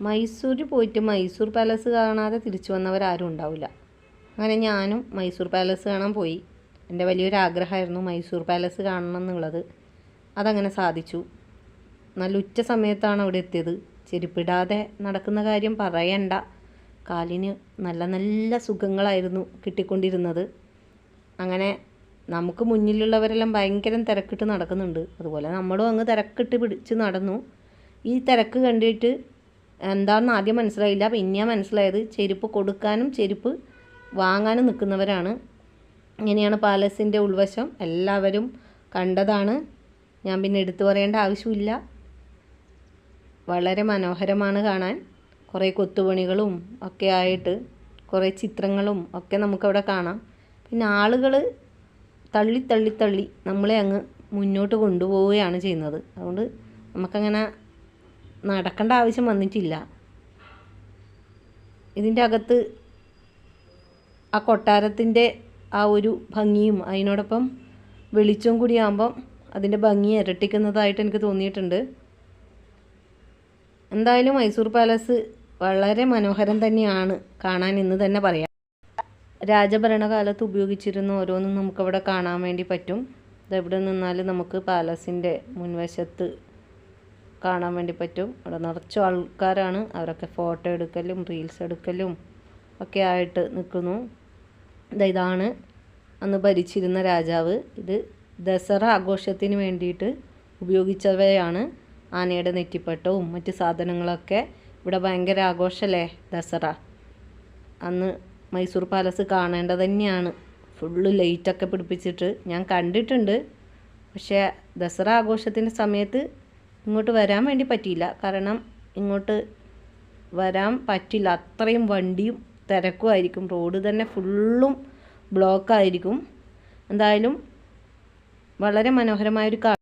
മൈസൂർ പോയിട്ട് മൈസൂർ പാലസ് കാണാതെ തിരിച്ചു വന്നവരാരും ഉണ്ടാവില്ല. അങ്ങനെ ഞാനും മൈസൂർ പാലസ് കാണാൻ പോയി. എന്റെ വലിയൊരു ആഗ്രഹമായിരുന്നു മൈസൂർ പാലസ് കാണണം എന്നുള്ളത് അതങ്ങനെ സാധിച്ചു. നല്ല ഉച്ച സമയത്താണ് അവിടെ എത്തിയത്. ചെരുപ്പിടാതെ നടക്കുന്ന കാര്യം പറയണ്ട. കാലിന് നല്ല നല്ല സുഖങ്ങളായിരുന്നു കിട്ടിക്കൊണ്ടിരുന്നത്. അങ്ങനെ നമുക്ക് മുന്നിലുള്ളവരെല്ലാം ഭയങ്കരം തിരക്കിട്ട് നടക്കുന്നുണ്ട്. അതുപോലെ നമ്മളും അങ്ങ് തിരക്കിട്ട് പിടിച്ച് നടന്നു. ഈ തിരക്ക് കണ്ടിട്ട് എന്താണെന്ന് ആദ്യം മനസ്സിലായില്ല. പിന്നെയാണ് മനസ്സിലായത് ചെരുപ്പ് കൊടുക്കാനും ചെരുപ്പ് വാങ്ങാനും നിൽക്കുന്നവരാണ്. ഇങ്ങനെയാണ് പാലസിന്റെ ഉൾവശം. എല്ലാവരും കണ്ടതാണ്. ഞാൻ പിന്നെ എടുത്തു പറയേണ്ട ആവശ്യമില്ല. വളരെ മനോഹരമാണ് കാണാൻ. കുറേ കൊത്തുപണികളും ഒക്കെ ആയിട്ട് കുറേ ചിത്രങ്ങളും ഒക്കെ നമുക്കവിടെ കാണാം. പിന്നെ ആളുകൾ തള്ളി തള്ളി തള്ളി നമ്മളെ അങ്ങ് മുന്നോട്ട് കൊണ്ടുപോവുകയാണ് ചെയ്യുന്നത്. അതുകൊണ്ട് നമുക്കങ്ങനെ നടക്കേണ്ട ആവശ്യം വന്നിട്ടില്ല. ഇതിന്റെ അകത്ത് ആ കൊട്ടാരത്തിന്റെ ആ ഒരു ഭംഗിയും അതിനോടൊപ്പം വെളിച്ചവും കൂടി ആകുമ്പം അതിന്റെ ഭംഗി ഇരട്ടിക്കുന്നതായിട്ട് എനിക്ക് തോന്നിയിട്ടുണ്ട്. എന്തായാലും മൈസൂർ പാലസ് വളരെ മനോഹരം തന്നെയാണ് കാണാൻ എന്ന് തന്നെ പറയാം. രാജഭരണകാലത്ത് ഉപയോഗിച്ചിരുന്ന ഓരോന്നും നമുക്കവിടെ കാണാൻ വേണ്ടി പറ്റും. ഇതെവിടെ നിന്നാലും നമുക്ക് പാലസിന്റെ മുൻവശത്ത് കാണാൻ വേണ്ടി പറ്റും. അവിടെ നിറച്ചു ആൾക്കാരാണ്. അവരൊക്കെ ഫോട്ടോ എടുക്കലും റീൽസ് എടുക്കലും ഒക്കെ ആയിട്ട് നിൽക്കുന്നു. ഇതാണ് അന്ന് ഭരിച്ചിരുന്ന രാജാവ്. ഇത് ദസറ ആഘോഷത്തിന് വേണ്ടിയിട്ട് ഉപയോഗിച്ചവയാണ് ആനയുടെ നെറ്റിപ്പട്ടവും മറ്റ് സാധനങ്ങളൊക്കെ. ഇവിടെ ഭയങ്കര ആഘോഷമല്ലേ ദസറ? അന്ന് മൈസൂർ പാലസ് കാണേണ്ടത് തന്നെയാണ്. ഫുള്ള് ലൈറ്റൊക്കെ പിടിപ്പിച്ചിട്ട്. ഞാൻ കണ്ടിട്ടുണ്ട്. പക്ഷേ ദസറ ആഘോഷത്തിന്റെ സമയത്ത് ഇങ്ങോട്ട് വരാൻ വേണ്ടി പറ്റിയില്ല. കാരണം ഇങ്ങോട്ട് വരാൻ പറ്റില്ല. അത്രയും വണ്ടിയും തിരക്കുമായിരിക്കും റോഡ് തന്നെ ഫുള്ളും ബ്ലോക്കായിരിക്കും എന്തായാലും വളരെ മനോഹരമായൊരു കാ